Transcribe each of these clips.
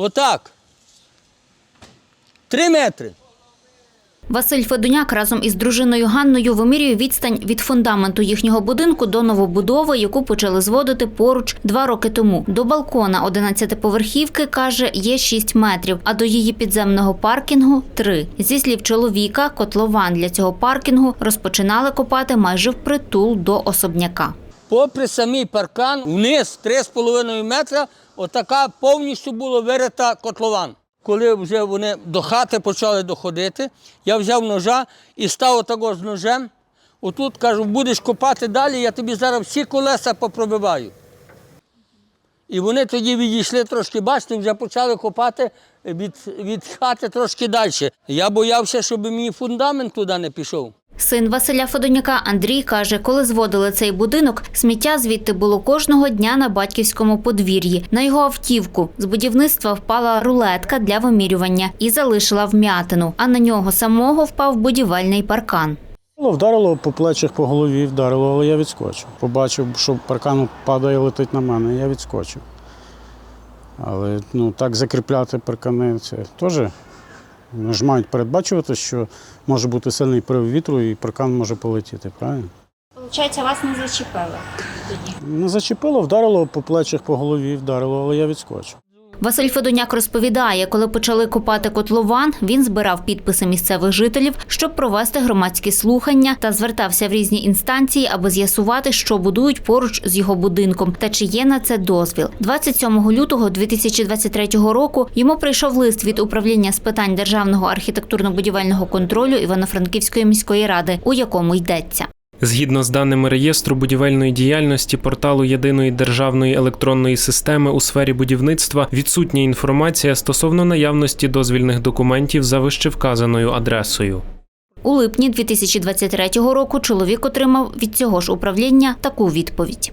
Отак. Три метри. Василь Федоняк разом із дружиною Ганною вимірює відстань від фундаменту їхнього будинку до новобудови, яку почали зводити поруч два роки тому. До балкона 11-поверхівки, каже, є 6 метрів, а до її підземного паркінгу – 3. Зі слів чоловіка, котлован для цього паркінгу розпочинали копати майже впритул до особняка. Попри самий паркан, вниз 3,5 метра, отака повністю була вирита котлован. Коли вже вони до хати почали доходити, я взяв ножа і став отако з ножем. Отут кажу, будеш копати далі, я тобі зараз всі колеса попробиваю. І вони тоді відійшли трошки, бачите, вже почали копати від, від хати трошки далі. Я боявся, щоб мій фундамент туди не пішов. Син Василя Федоняка Андрій каже, коли зводили цей будинок, сміття звідти було кожного дня на батьківському подвір'ї. На його автівку з будівництва впала рулетка для вимірювання і залишила вм'ятину, а на нього самого впав будівельний паркан. Ну, Вдарило по плечах, по голові вдарило, але я відскочив. Побачив, що паркан падає, летить на мене, я відскочив. Але ну, так закріпляти паркани це теж. Вони ж мають передбачувати, що може бути сильний прив вітру і паркан може полетіти, правильно? Получається, вас не зачепило? Не зачепило, вдарило по плечах, по голові вдарило, але я відскочив. Василь Федоняк розповідає, коли почали копати котлован, він збирав підписи місцевих жителів, щоб провести громадські слухання та звертався в різні інстанції, аби з'ясувати, що будують поруч з його будинком та чи є на це дозвіл. 27 лютого 2023 року йому прийшов лист від управління з питань державного архітектурно-будівельного контролю Івано-Франківської міської ради, у якому йдеться. Згідно з даними реєстру будівельної діяльності порталу єдиної державної електронної системи у сфері будівництва, відсутня інформація стосовно наявності дозвільних документів за вищевказаною адресою. У липні 2023 року чоловік отримав від цього ж управління таку відповідь.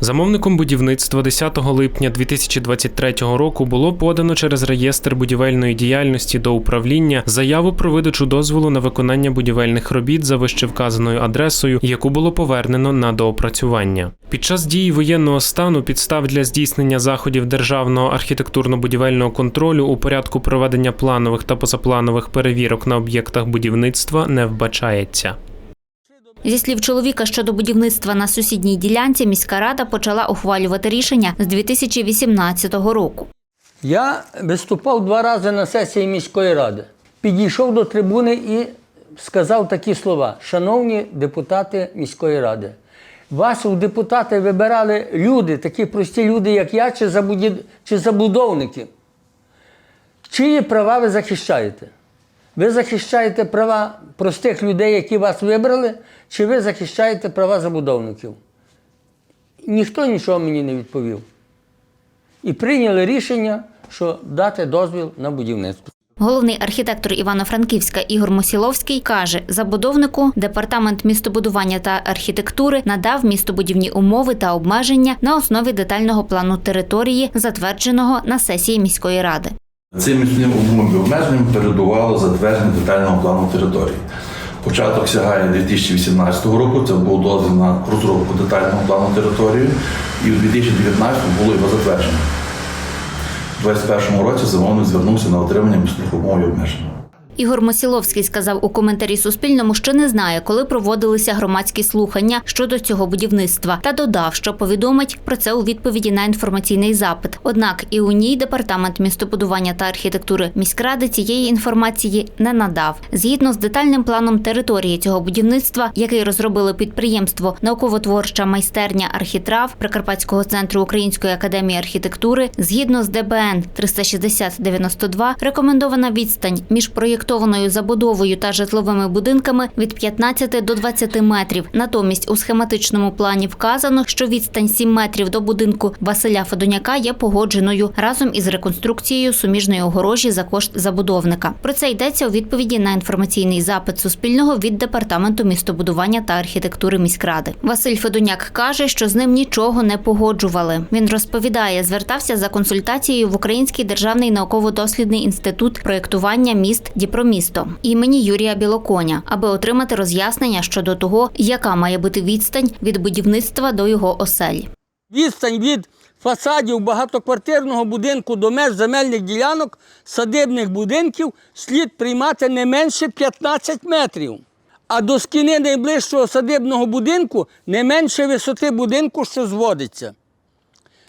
Замовником будівництва 10 липня 2023 року було подано через реєстр будівельної діяльності до управління заяву про видачу дозволу на виконання будівельних робіт за вищевказаною адресою, яку було повернено на доопрацювання. Під час дії воєнного стану підстав для здійснення заходів державного архітектурно-будівельного контролю у порядку проведення планових та позапланових перевірок на об'єктах будівництва не вбачається. Зі слів чоловіка щодо будівництва на сусідній ділянці, міська рада почала ухвалювати рішення з 2018 року. Я виступав два рази на сесії міської ради. Підійшов до трибуни і сказав такі слова: Шановні депутати міської ради, вас у депутати вибирали люди, такі прості люди, як я, чи, забудовники. Чиї права ви захищаєте? Ви захищаєте права простих людей, які вас вибрали, чи ви захищаєте права забудовників? Ніхто нічого мені не відповів і прийняли рішення, що дати дозвіл на будівництво. Головний архітектор Івано-Франківська Ігор Мосіловський каже, забудовнику департамент містобудування та архітектури надав містобудівні умови та обмеження на основі детального плану території, затвердженого на сесії міської ради. Цим міцним обмеженням передувало затвердження детального плану території. Початок сягає 2018 року, це був дозвіл на розробку детального плану території, і у 2019 було його затверджено. У 2021 році замовник звернувся на отримання міцних умов і. Ігор Мосіловський сказав у коментарі Суспільному, що не знає, коли проводилися громадські слухання щодо цього будівництва, та додав, що повідомить про це у відповіді на інформаційний запит. Однак і у ній департамент містобудування та архітектури міськради цієї інформації не надав. Згідно з детальним планом території цього будівництва, який розробило підприємство Науково-творча майстерня архітрав Прикарпатського центру Української академії архітектури, згідно з ДБН 360-92, рекомендована відстань між проєктованою забудовою та житловими будинками від 15 до 20 метрів. Натомість у схематичному плані вказано, що відстань 7 метрів до будинку Василя Федоняка є погодженою разом із реконструкцією суміжної огорожі за кошт забудовника. Про це йдеться у відповіді на інформаційний запит Суспільного від департаменту містобудування та архітектури міськради. Василь Федоняк каже, що з ним нічого не погоджували. Він розповідає, звертався за консультацією в Український державний науково-дослідний інститут проєктування міст Діпромісто імені Юрія Білоконя, аби отримати роз'яснення щодо того, яка має бути відстань від будівництва до його осель. Відстань від фасадів багатоквартирного будинку до меж земельних ділянок садибних будинків слід приймати не менше 15 метрів. А до скіни найближчого садибного будинку не менше висоти будинку, що зводиться.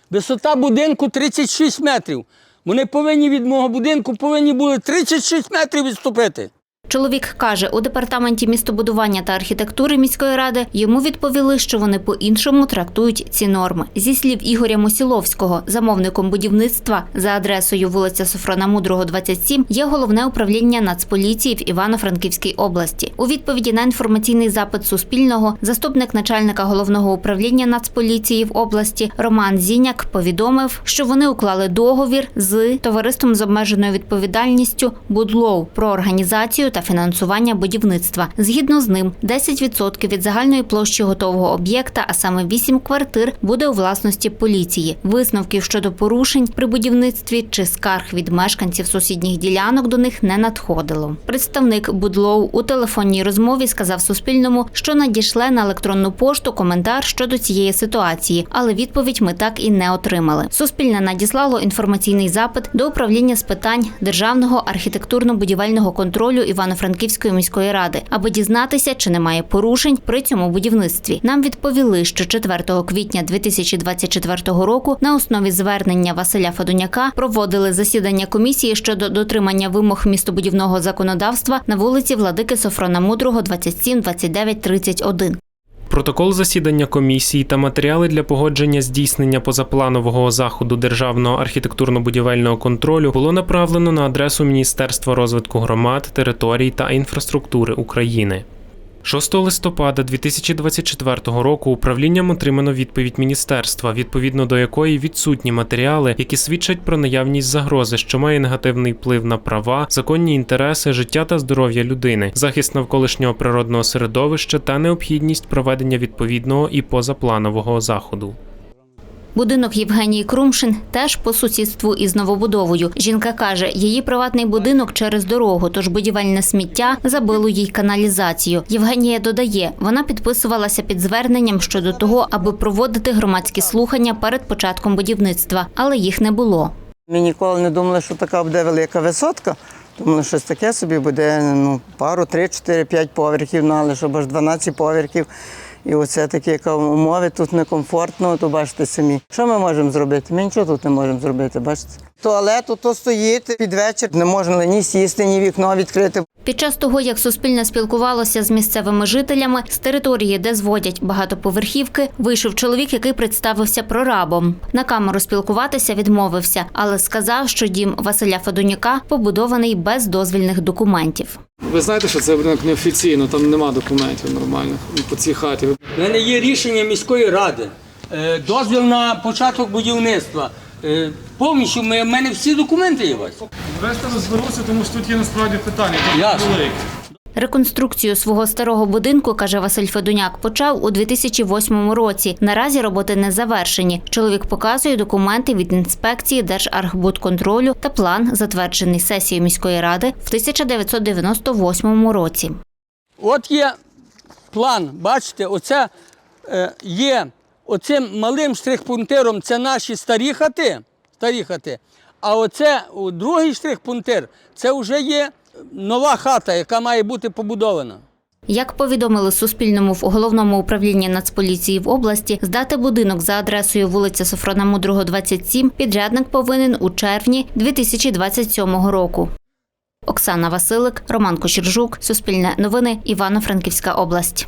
Висота будинку 36 метрів. Вони повинні від мого будинку повинні були 36 метрів відступити. Чоловік каже, у департаменті містобудування та архітектури міської ради йому відповіли, що вони по-іншому трактують ці норми. Зі слів Ігоря Мосіловського, замовником будівництва за адресою вулиця Софрона Мудрого, 27, є головне управління Нацполіції в Івано-Франківській області. У відповіді на інформаційний запит Суспільного заступник начальника головного управління Нацполіції в області Роман Зіняк повідомив, що вони уклали договір з товариством з обмеженою відповідальністю Будлоу про організацію та фінансування будівництва. Згідно з ним, 10% від загальної площі готового об'єкта, а саме 8 квартир, буде у власності поліції. Висновків щодо порушень при будівництві чи скарг від мешканців сусідніх ділянок до них не надходило. Представник Будлоу у телефонній розмові сказав Суспільному, що надішле на електронну пошту коментар щодо цієї ситуації, але відповідь ми так і не отримали. Суспільне надіслало інформаційний запит до управління з питань державного архітектурно-будівельного контролю Івано-Франківської міської ради, аби дізнатися, чи немає порушень при цьому будівництві. Нам відповіли, що 4 квітня 2024 року на основі звернення Василя Федоняка проводили засідання комісії щодо дотримання вимог містобудівного законодавства на вулиці Владики Софрона Мудрого, 27, 29, 31. Протокол засідання комісії та матеріали для погодження здійснення позапланового заходу державного архітектурно-будівельного контролю було направлено на адресу Міністерства розвитку громад, територій та інфраструктури України. 6 листопада 2024 року управлінням отримано відповідь міністерства, відповідно до якої відсутні матеріали, які свідчать про наявність загрози, що має негативний вплив на права, законні інтереси, життя та здоров'я людини, захист навколишнього природного середовища та необхідність проведення відповідного і позапланового заходу. Будинок Євгенії Крумшин теж по сусідству із новобудовою. Жінка каже, її приватний будинок через дорогу, тож будівельне сміття забило їй каналізацію. Євгенія додає, вона підписувалася під зверненням щодо того, аби проводити громадські слухання перед початком будівництва, але їх не було. Ми ніколи не думали, що така буде велика висотка. Думали, щось таке собі буде ну, пару, три, чотири, п'ять поверхів, ну, але щоб аж 12 поверхів. І оце такі умови, тут некомфортно, то бачите самі. Що ми можемо зробити? Ми нічого тут не можемо зробити, бачите. Туалет то стоїть під вечір, не можна ні сісти, ні вікно відкрити. Під час того, як Суспільне спілкувалося з місцевими жителями з території, де зводять багатоповерхівки, вийшов чоловік, який представився прорабом. На камеру спілкуватися відмовився, але сказав, що дім Василя Федоняка побудований без дозвільних документів. Ви знаєте, що це будинок неофіційно, там нема документів нормальних по цій хаті. У мене є рішення міської ради, е, дозвіл на початок будівництва. Е, Повністю в мене всі документи є вас. Решта розберуться, тому що тут є насправді питання. Ясно. Реконструкцію свого старого будинку, каже Василь Федуняк, почав у 2008 році. Наразі роботи не завершені. Чоловік показує документи від інспекції Держархбудконтролю та план, затверджений сесією міської ради в 1998 році. От є план, бачите, оце е, є оцим малим штрих-пунктиром це наші старі хати, старі хати. А оце другий штрих-пунктир це вже є нова хата, яка має бути побудована. Як повідомили Суспільному в головному управлінні Нацполіції в області, здати будинок за адресою вулиця Софрона Мудрого, 27 підрядник повинен у червні 2027 року. Оксана Василик, Роман Кочержук, Суспільне новини, Івано-Франківська область.